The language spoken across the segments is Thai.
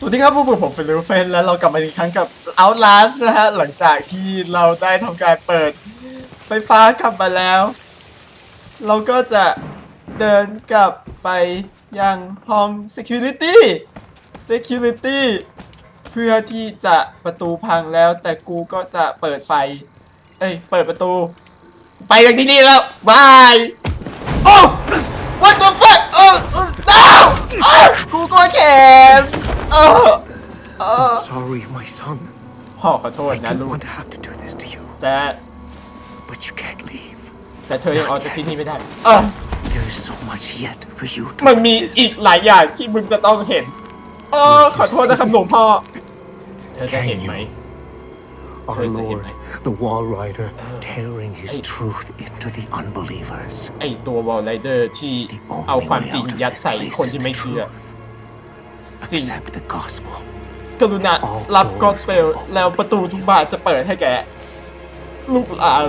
สวัสดีครับพวกผมผมเป็นลูเฟนแล้วเรากลับมาอีกครั้งกับ Outlast นะฮะ หลังจากที่เราได้ทำการเปิดไฟฟ้ากลับมาแล้ว เราก็จะเดินกลับไปยังห้อง Security Security เพื่อที่จะประตูพังแล้ว แต่กูก็จะเปิดไฟ เอ้ย เปิดประตู ไปจากที่นี่แล้วบายโอ้ what the fuck เออเออ no กูก็แขน เออเออ Sorry, my son. พ่อขอโทษ I นะ didn't ลูก want to have to do this to you, แต่ but you can't leave. แต่เธอยังออกจากที่นี่ไม่ได้ เออ There is so much yet for you to มันมี witness. อีกหลายอย่างที่มึงจะต้องเห็นเออขอโทษนะครับหลวงพ่อ เธอจะเห็นไหม Our Towards the Lord, him, the Wall Rider, tearing his Hey. truth into the unbelievers. ไอตัววอลไรเดอร์ที่ The เอา only ความ way จริง out of ยัด this ใส่ place คน is ที่ the ไม่เชื่อ truth. สิ่ง Accept the gospel. กรุณารับกอสเปลแล้วประตูทุกบานจะเปิดให้แก ลูกหลาน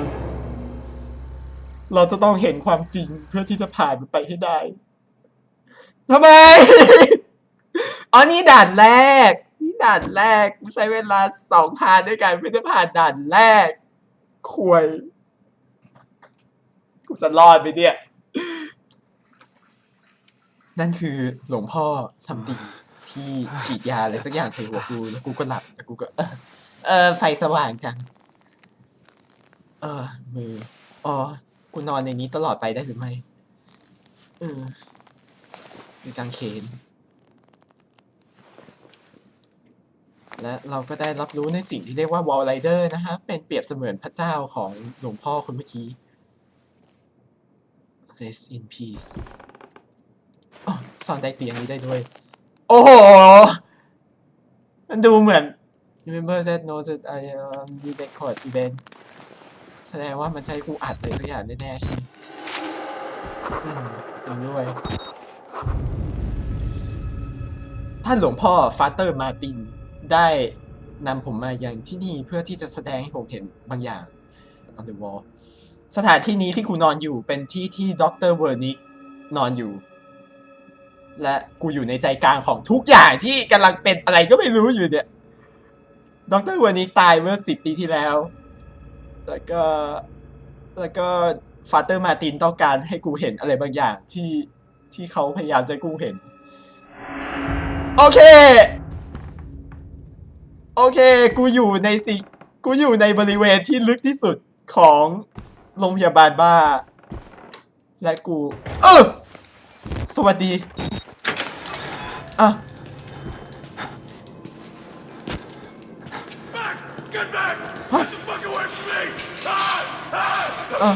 เราจะต้องเห็นความจริงเพื่อที่จะผ่านมันไปให้ได้ทำไม อ๋อนี่ด่านแรก นี่ด่านแรกกูใช้เวลาสองพานด้วยกันเพื่อจะผ่านด่านแรกควยกูจะรอดไปเนี่ย นั่นคือหลวงพ่อซัมติง ที่ฉีดยาอะไรสักอย่างใส่หัวกูแล้วกูก็หลับแล้วกูก็ เออไฟสว่างจัง เออ มืออ๋อกูนอนในนี้ตลอดไปได้หรือไม่เออมีกางเขน และเราก็ได้รับรู้ในสิ่งที่เรียกว่าวอลไรเดอร์นะฮะ เป็นเปรียบเสมือนพระเจ้าของหลวงพ่อคนเมื่อกี้ Rest in peace อ๋อซ่อนใต้เตียงนี้ได้ด้วย โอ้โห มันดูเหมือน Remember that note that I um, did record event แสดงว่ามันใช้กูอัดเลยทุกอย่างแน่ๆใช่ไหมจริงด้วย ท่านหลวงพ่อฟาเตอร์มาตินได้นำผมมาอยังที่นี่เพื่อที่จะแสดงให้ผมเห็นบางอย่าง on the wall สถานที่นี้ที่กูนอนอยู่เป็นที่ที่ด็อกเตอร์เวอร์นิกนอนอยู่ และกูอยู่ในใจกลางของทุกอย่างที่กำลังเป็นอะไรก็ไม่รู้อยู่เนี่ยดรเวอร์นิกตายเมื่อสิบปีที่แล้ว แล้วก็ แล้วก็ฟาเตอร์มาตินต้องการให้กูเห็นอะไรบางอย่างที่ที่เขาพยายามจะให้กูเห็น โอเค โอเค กูอยู่ในสิกูอยู่ในบริเวณที่ลึกที่สุดของโรงพยาบาลบ้า และกู เออสวัสดี อะ Back! Get back! Get the fuck away from me! Ah! Ah! เออ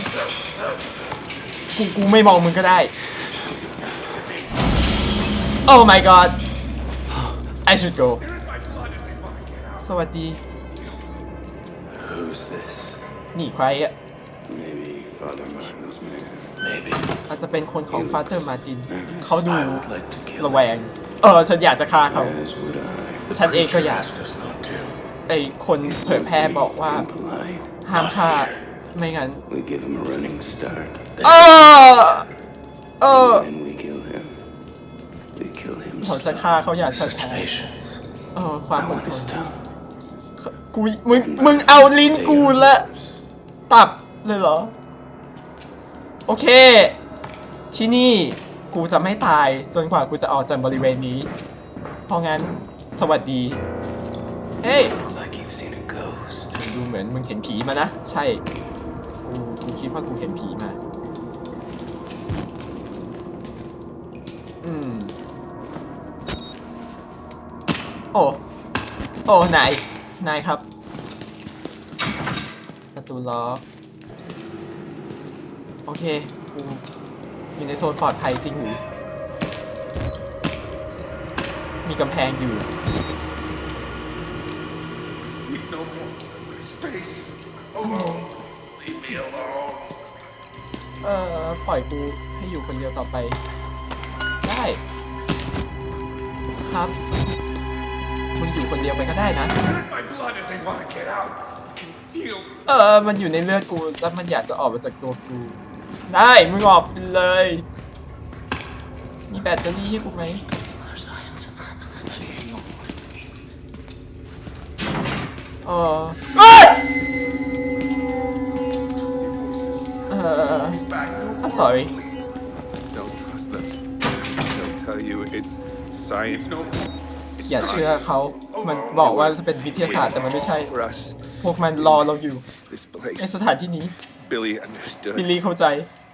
กูกูไม่มองมึงก็ได้ Oh my god I should go They're in my blood if they want to get out. สวัสดี Who's this? นี่ใครอะ Maybe Father Martin's man. Maybe. อาจจะเป็นคนของฟาเตอร์มาตินเขาดู I would like to kill ระแวง เออฉันอยากจะฆ่าเขา him, as would I. ฉันเองก็อยาก Asked us not to. ไอคนเผยแพร่บอกว่า Impolite. ห้ามฆ่าไม่งั้น We give him a running start. เออเออ Then we kill him. We kill him. เขาจะฆ่าเขาอย่างช้า Patience. ๆเออความ I อด want ท his น tongue. กูมึงมึงเอาลิ้นกูละตับเลยเหรอ โอเค ที่นี่ กูจะไม่ตายจนกว่ากูจะออกจากบริเวณนี้ เพราะงั้นสวัสดี เฮ้ย Like you've seen a ghost. ดูเหมือนมึงเห็นผีมานะ ใช่ กูกูคิดว่ากูเห็นผีมา อืม โอ้ โอ้ นาย นายครับ ประตูล็อก โอเค กู อยู่ในโซนปลอดภัยจริงหรือมีกำแพงอยู่ Need no more space. Alone. Leave me alone. เอ่อปล่อยกูให้อยู่คนเดียวต่อไป ได้ ครับมึงอยู่คนเดียวไปก็ได้นะ They're in my blood if they want to get out. I can feel เออมันอยู่ในเลือดกู แล้วมันอยากจะออกมาจากตัวกู ได้มึงออกไปเลย มีแบตเตอรี่ให้กูไหม Science. เออเอ้ย Voices เออ back no I'm sorry Don't trust them. They'll tell you it's science. No. It's อย่า not. เชื่อเขา มันบอกว่าจะเป็นวิทยาศาสตร์แต่มันไม่ใช่ For us, พวกมันรอเราอยู่ this ในส place. ถานที่นี้ Billy understood. บิลลี่เข้าใจ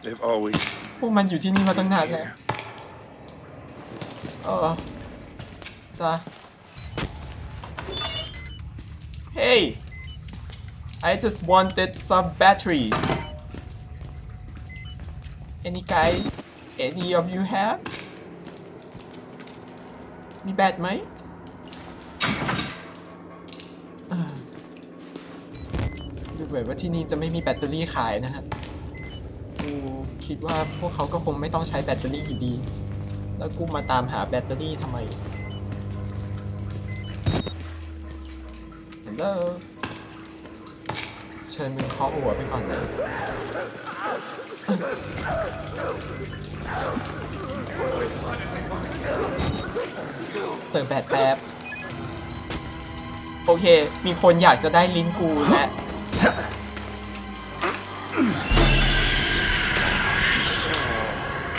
They've always พวกมันอยู่ที่นี่มาตั้งนานแล้ว here. เออจ้า Hey I just wanted some batteries Any guys any of you have มีแบตไหม เหมือนว่าที่นี่จะไม่มีแบตเตอรี่ขายนะฮะกูคิดว่าพวกเขาก็คงไม่ต้องใช้แบตเตอรี่อยู่ดี แล้วกูมาตามหาแบตเตอรี่ทำไม ฮัลโหลเชิญมึงเคาะหัวไปก่อนนะ เติมแบตแป๊บ โอเค มีคนอยากจะได้ลิ้นกูและ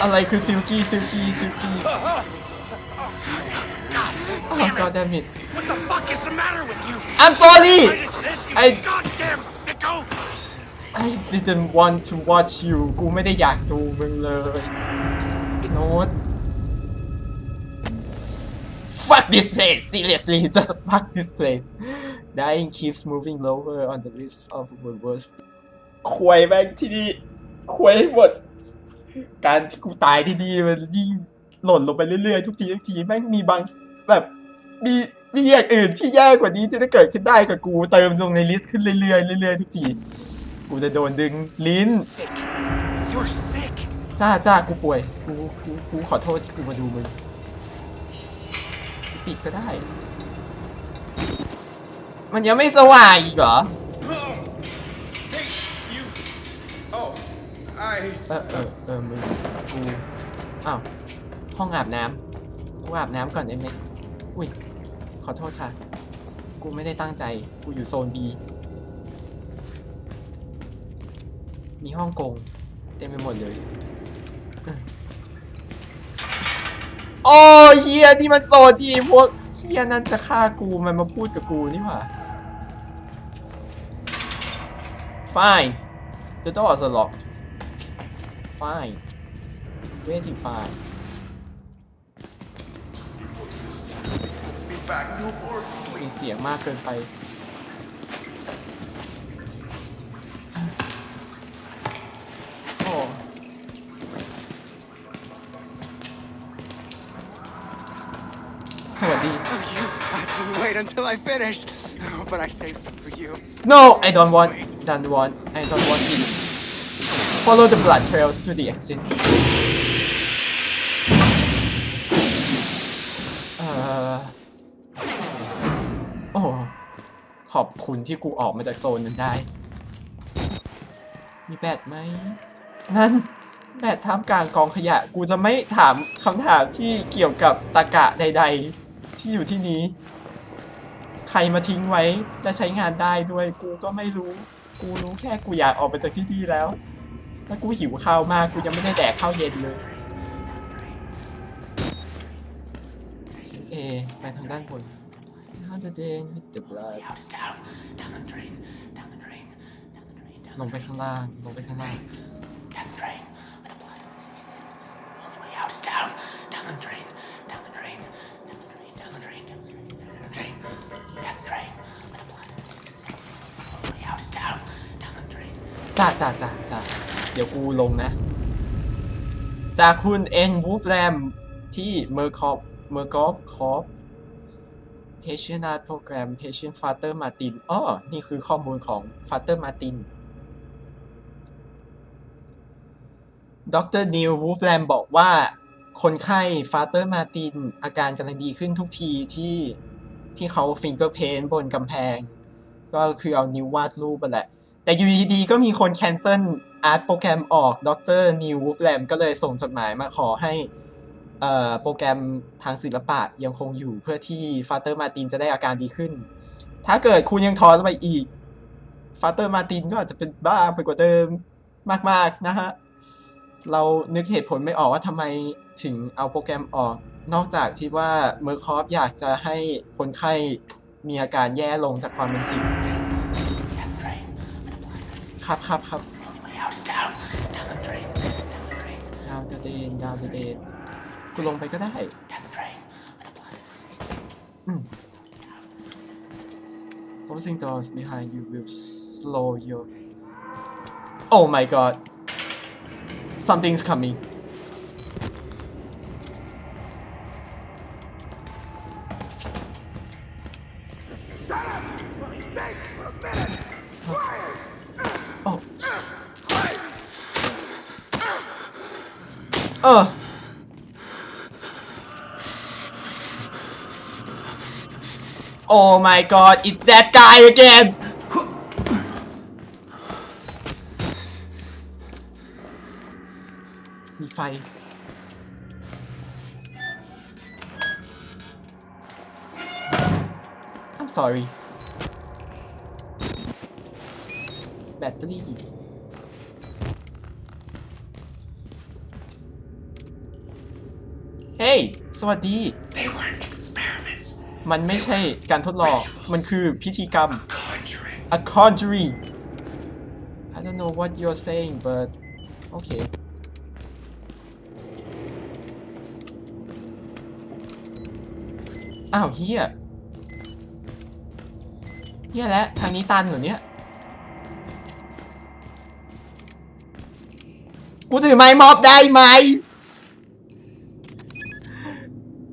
อะไรคือซิลกี้ซิลกี้ซิลกี้ Oh god damn it What the fuck is the matter with you? I'm sorry What is this, you I- goddamn sicko? I didn't want to watch you กูไม่ได้อยากดูมึงเลย โน้ต Fuck this place seriously just fuck this place Dying keeps moving lower on the list of the worst ควยแม่งที่นี่ควยให้หมด การที่กูตายที่นี่มันยิ่งหล่นลงไปเรื่อยๆ ทุกทีทุกทีแม่งมีบางแบบมีมีอย่างอื่นที่แย่กว่านี้ที่จะเกิดขึ้นได้กับกูเติมลงในลิสต์ขึ้นเรื่อยๆเรื่อยๆทุกที กูจะโดนดึงลิ้นจ้าจ้ากูป่วยกูกูกูขอโทษที่กูมาดูมึงปิดก็ได้ มันยังไม่สว่างอีกเหรอ เออเออเออมึงกูอ้าวห้องอาบน้ำกูอาบน้ำก่อนได้ไหมอุ้ย ขอโทษค่ะ กูไม่ได้ตั้งใจ กูอยู่โซน B มีห้องกง เต็มไปหมดเลยออโอ้เฮียนี่มันโซนที่พวกเฮียนั่นจะฆ่ากูมันมาพูดกับกูนี่หว่า fine the doors are locked fine waiting fine Be back no more มี sleep. เสียงมากเกินไป โอ้สวัสดี Oh, you didn't wait until I finished. Oh, but I saved some for you. No I don't want don't want I don't want it Follow the blood trails to the exit เอ่อโอ้ขอบคุณที่กูออกมาจากโซนนั้นได้ มีแบตไหมนั่นแบตท่ามกลางกองขยะ กูจะไม่ถามคำถามที่เกี่ยวกับตะกะใด ๆ ที่อยู่ที่นี้ ใครมาทิ้งไว้และใช้งานได้ด้วยกูก็ไม่รู้ กูรู้แค่กูอยากออกไปจากที่นี่แล้วแล้วกูหิวข้าวมากกูยังไม่ได้แดกข้าวเย็นเลยชิ้นเอไปทางด้านบน How the day with the blood Out is down, down the drain, down the drain, down the drain, down ลงไปข้างล่าง ลงไปข้างล่าง down the drain, with the blood. All the way out is down, down the drain, down the drain, down the drain, down the drain, down the drain, down the drain, down the drain, with จ้าจ้าจ้าจ้าเดี๋ยวกูลงนะ จากคุณเอ็นวูฟแรมที่เมอร์คอปเมอร์กอฟคอป Patient Art Program Patient Father Martin อ้อนี่คือข้อมูลของ Father Martin ดรนิววูฟแรมบอกว่า คนไข้ Father Martin อาการกำลังดีขึ้นทุกทีที่ที่เขาฟิงเกอร์เพนบนกำแพง ก็คือเอานิ้ววาดรูปไปแหละ แต่อยู่ดีๆก็มีคนแคนเซิลอาร์ตโปรแกรมออกดรนิววูฟแรมก็เลยส่งจดหมายมาขอให้โปรแกรมทางศิลปะยังคงอยู่เพื่อที่ฟาเตอร์มาตินจะได้อาการดีขึ้น ถ้าเกิดคุณยังท้อไปอีกฟาเตอร์มาตินก็อาจจะเป็นบ้าไปกว่าเดิมมากๆนะฮะ เรานึกเหตุผลไม่ออกว่าทำไมถึงเอาโปรแกรมออกนอกจากที่ว่าเมอร์คอฟอยากจะให้คนไข้มีอาการแย่ลงจากความเป็นจริง ครับครับครับ Only way out is down. Down the drain. Down the drain. ดาวเดเดนดาวเดเดนกูลงไปก็ได้ Down the drain. อืม Closing doors behind you will slow your Oh my god Something's coming เออ Oh my god, it's that guy again! "มีไฟ I'm sorry แบต เตอรี่เฮ้ย สวัสดี They weren't experiments. มันไม่ใช่การทดลอง มันคือพิธีกรรม Conjuring. a conjuring I don't know what you're saying but okay อ้าวเฮียเฮียแล้วทางนี้ตันเหรอเนี่ย กูถือไม้ม็อบได้ไหม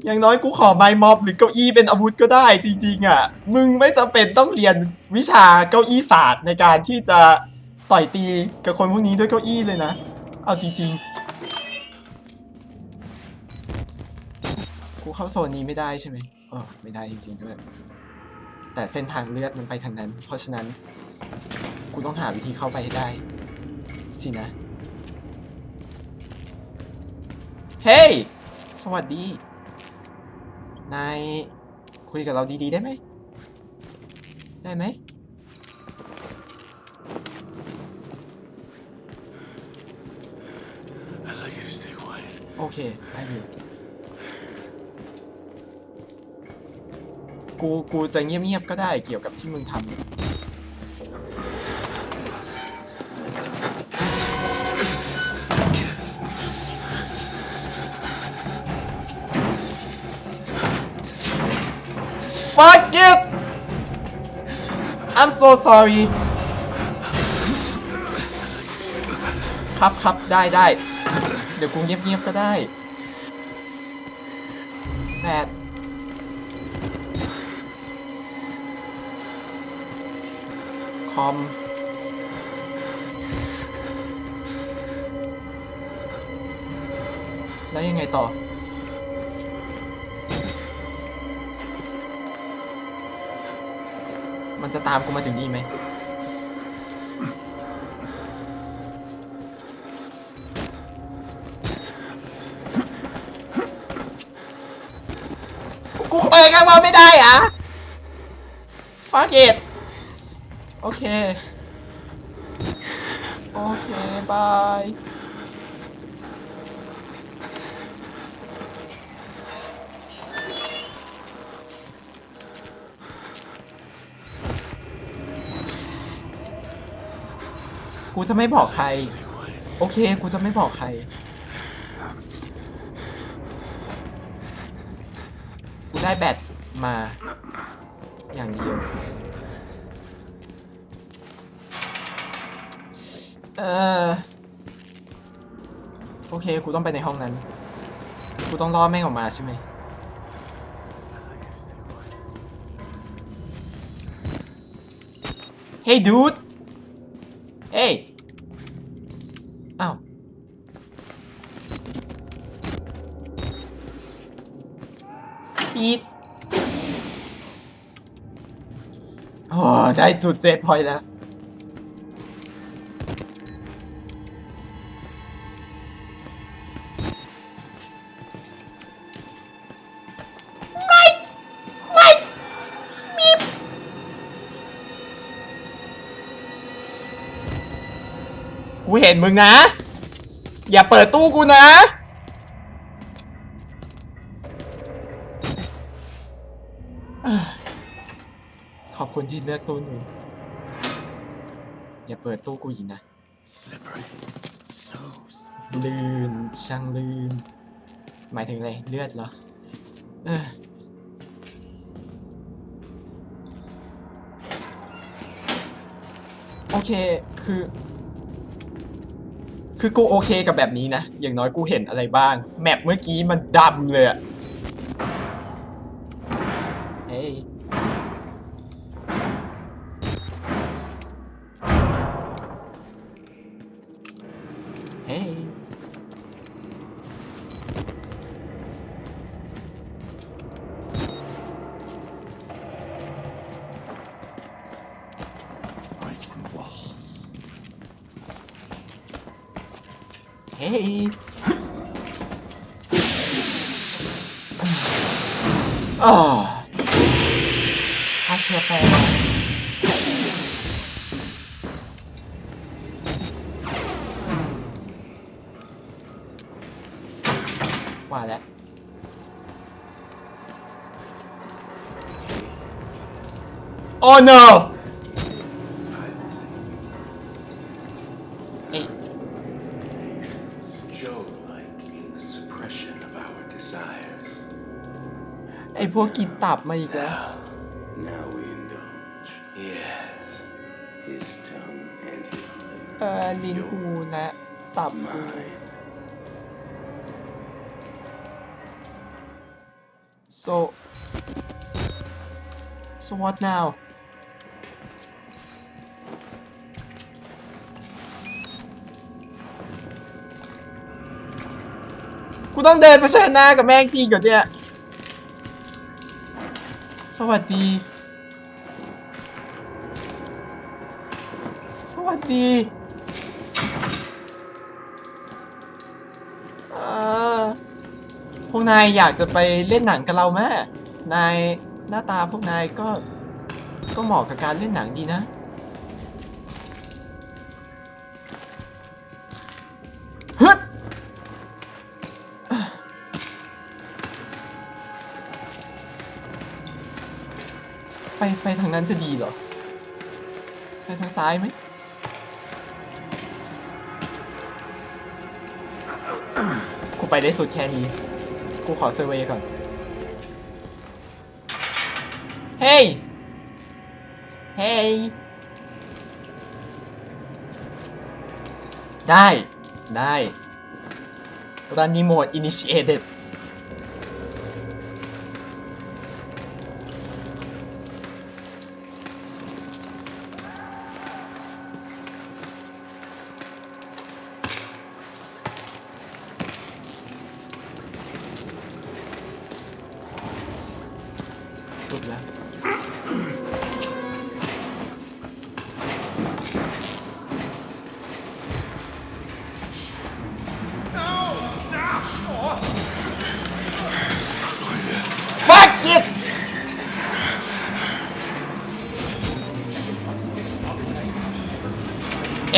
อย่างน้อยกูขอไม้ม็อบหรือเก้าอี้เป็นอาวุธก็ได้จริงๆอะ มึงไม่จำเป็นต้องเรียนวิชาเก้าอี้ศาสตร์ในการที่จะต่อยตีกับคนพวกนี้ด้วยเก้าอี้เลยนะ เอาจริง ๆ กูเข้าโซนนี้ไม่ได้ใช่ไหมเออไม่ได้จริงๆด้วยแต่เส้นทางเลือดมันไปทางนั้น เพราะฉะนั้น กูต้องหาวิธีเข้าไปให้ได้ สินะ เฮ้ยสวัสดี นายคุยกับเราดีๆ ได้ไหม ได้ไหม I'd like you to stay quiet. โอเค ได้อยู่ กู กูจะเงียบๆ ก็ได้เกี่ยวกับที่มึงทำ so sorry ครับครับได้ได้ เดี๋ยวกูเงียบๆก็ได้แปดคอมแล้วยังไงต่อ มันจะตามกูมาถึงนี่ไหมกูเปิดกันว่าไม่ได้อะฟักเอ็ดโอเค โอเค บาย กูจะไม่บอกใคร โอเค กูจะไม่บอกใคร กูได้แบตมา อย่างเดียว เออโอเค กูต้องไปในห้องนั้น กูต้องล่อแม่งออกมาใช่ไหมเฮ้ยดูด เฮ้ย อ้าวปีดโอ้ได้สุดเซฟพอยแล้ว เห็นมึงนะ อย่าเปิดตู้กูนะอ่าขอบคุณที่เลือกตู้หนู อย่าเปิดตู้กูอีกนะ Slippery. So ลื่น ช่างลื่น หมายถึงอะไร เลือดเหรอ เออโอเค คือ คือกูโอเคกับแบบนี้นะ อย่างน้อยกูเห็นอะไรบ้าง แมปเมื่อกี้มันดำเลยอะเฮ้ย เฮ้ย Brighton walls. เฮ้ยอ่าค่าเชื้อแปรว่าแล้วโอ้ no เ อ้ย Joe-like in the suppression of our desires. ไอพวกกินตับมาอีกแล้ว Now we indulge. Yes. His tongue and his liver. เออลิ้นกูและตับกู Mine. so so what now ต้องเดินไปเผชิญหน้ากับแม่งจริงก่อนเนี่ย สวัสดี สวัสดีพวกนายอยากจะไปเล่นหนังกับเราแม่นายหน้าตาพวกนายก็ ก็เหมาะกับการเล่นหนังดีนะ ไปไปทางนั้นจะดีเหรอ ไปทางซ้ายไหมกูไปได้สุดแค่นี้ กูขอเซอร์เวย์ก่อน เฮ้ย เฮ้ย ได้ ได้ Running mode initiated สุด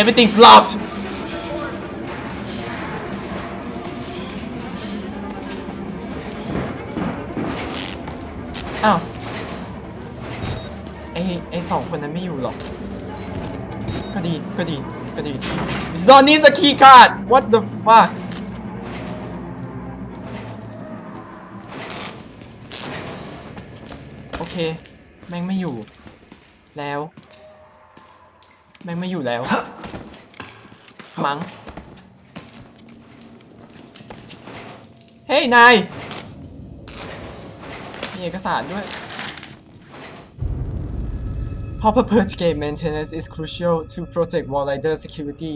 Everything's locked. อ้าวไอไอสองคนนั้นไม่อยู่หรอก ก็ดีก็ดีก็ดี This don't need a key card What the fuck โอเค แม่งไม่อยู่ แล้ว แม่งไม่อยู่แล้ว มัง้ง เฮ้ย นาย มีเอกสารด้วย Proper purge game maintenance is crucial to protect Warrider security.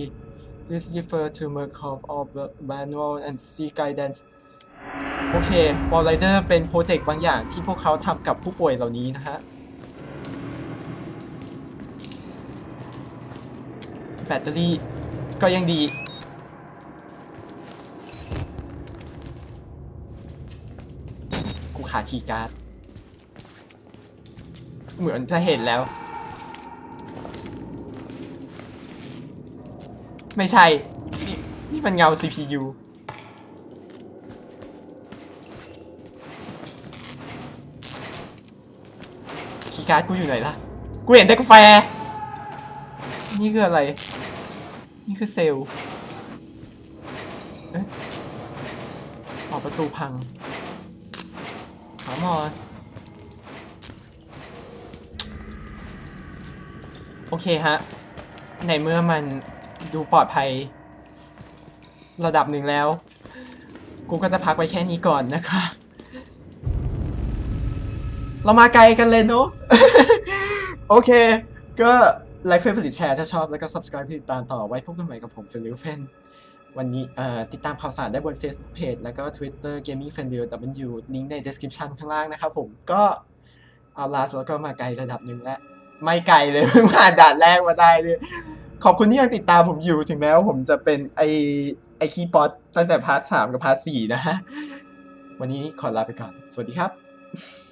Please refer to Murkoff of the manual and seek guidance. โอเค Warrider เป็นโปรเจกต์บางอย่างที่พวกเขาทำกับผู้ป่วยเหล่านี้นะฮะแบตเตอรี่ ก็ยังดี กูขาดคีย์การ์ด เหมือนจะเห็นแล้ว ไม่ใช่ นี่นี่มันเงา CPU คีย์การ์ดกูอยู่ไหนล่ะ กูเห็นแต่กาแฟ นี่คืออะไร นี่คือเซลล์เอ๊ะออกประตูพังขามอโอเคฮะ ในเมื่อมันดูปลอดภัยระดับหนึ่งแล้ว กูก็จะพักไว้แค่นี้ก่อนนะคะ เรามาไกลกันเลยเนอะโอเค ก็ ไลค์เฟซผลิตแชร์ถ้าชอบ แล้วก็ subscribe ติดตามต่อไว้พบกันใหม่กับผมเฟลิวเฟนวันนี้ติดตามข่าวสารได้บน Facebook Page แล้วก็ Twitter Gaming f a n v i e w W ลิงก์ใน description ข้างล่างนะครับผมก็เอาลาสแล้วก็มาไกลระดับหนึ่งแล้ว ไม่ไกลเลยเพิ่งผ่านด่านแรกมาได้เลยขอบคุณที่ยังติดตามผมอยู่ถึงแม้ว่าผมจะเป็นไอไอคีย์บอร์ดตั้งแต่พาร์ทสามกับพาร์ทสี่นะฮะ วันนี้ขอลาไปก่อน สวัสดีครับ